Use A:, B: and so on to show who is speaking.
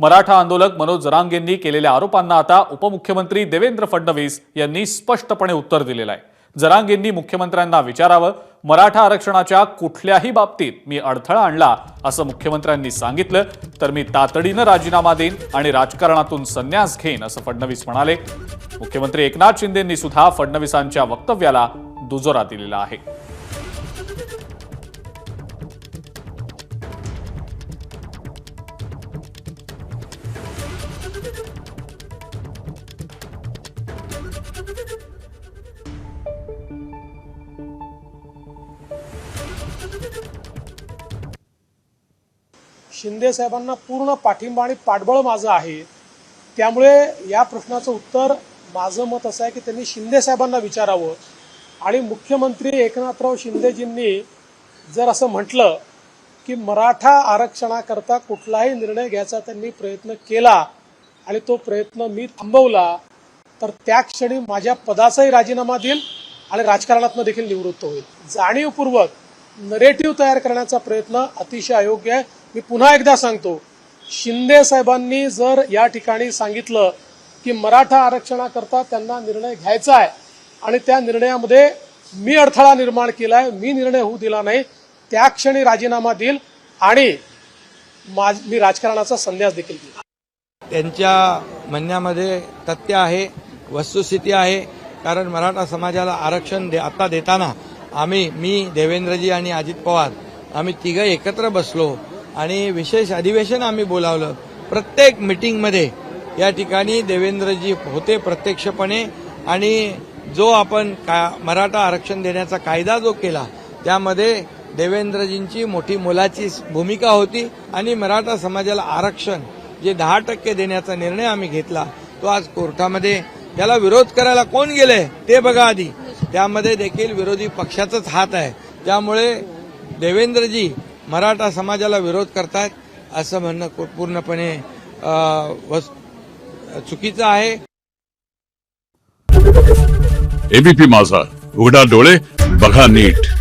A: मराठा आंदोलक मनोज जरांगेंनी केलेल्या आरोपांना आता उपमुख्यमंत्री देवेंद्र फडणवीस यांनी स्पष्टपणे उत्तर दिलेलं आहे. जरांगेंनी मुख्यमंत्र्यांना विचारावं मराठा आरक्षणाच्या कुठल्याही बाबतीत मी अडथळा आणला असं मुख्यमंत्र्यांनी सांगितलं तर मी तातडीनं राजीनामा देईन आणि राजकारणातून संन्यास घेईन असं फडणवीस म्हणाले. मुख्यमंत्री एकनाथ शिंदेंनी सुद्धा फडणवीसांच्या वक्तव्याला दुजोरा दिलेला आहे.
B: शिंदे साहेबांना पूर्ण पाठिंबा आणि पाठबळ माझं आहे. त्यामुळे या प्रश्नाचं उत्तर माझं मत असं आहे की त्यांनी शिंदे साहेबांना विचारावं. आणि मुख्यमंत्री एकनाथराव शिंदेजींनी जर असं म्हटलं की मराठा आरक्षणाकरता कुठलाही निर्णय घ्यायचा त्यांनी प्रयत्न केला आणि तो प्रयत्न मी थांबवला तर त्या क्षणी माझ्या पदाचाही राजीनामा देईल आणि राजकारणातनं देखील निवृत्त होईल. जाणीवपूर्वक नरेटिव्ह तयार करण्याचा प्रयत्न अतिशय अयोग्य आहे. मी पुन्हा एकदा सांगतो शिंदे साहेबांनी जर या ठिकाणी सांगितलं की मराठा आरक्षणाकरता त्यांना निर्णय घ्यायचा आहे आणि त्या निर्णयामध्ये मी अडथळा निर्माण केलाय मी निर्णय होऊ दिला नाही त्या क्षणी राजीनामा देईल आणि माझ- मी राजकारणाचा संन्यास देखील दिला
C: त्यांच्या म्हणण्यामध्ये तथ्य आहे वस्तुस्थिती आहे कारण मराठा समाजाला आरक्षण दे आता देताना आम्ही मी देवेंद्रजी आणि अजित पवार आम्ही तिघं एकत्र बसलो आणि विशेष अधिवेशन आम्ही बोलावलं. प्रत्येक मिटिंगमध्ये या ठिकाणी देवेंद्रजी होते प्रत्यक्षपणे आणि जो आपण का मराठा आरक्षण देण्याचा कायदा जो केला त्यामध्ये देवेंद्रजींची मोठी मोलाची भूमिका होती आणि मराठा समाजाला आरक्षण जे दहा टक्के देण्याचा निर्णय आम्ही घेतला तो आज कोर्टामध्ये त्याला विरोध करायला कोण गेले ते बघा आधी. त्यामध्ये देखील विरोधी पक्षाचाच हात आहे. त्यामुळे देवेंद्रजी मराठा समाजाला विरोध करतायत असं म्हणणं को- पूर्णपणे चुकीचं आहे.
D: एबीपी माझा. उघडा डोळे बघा नीट.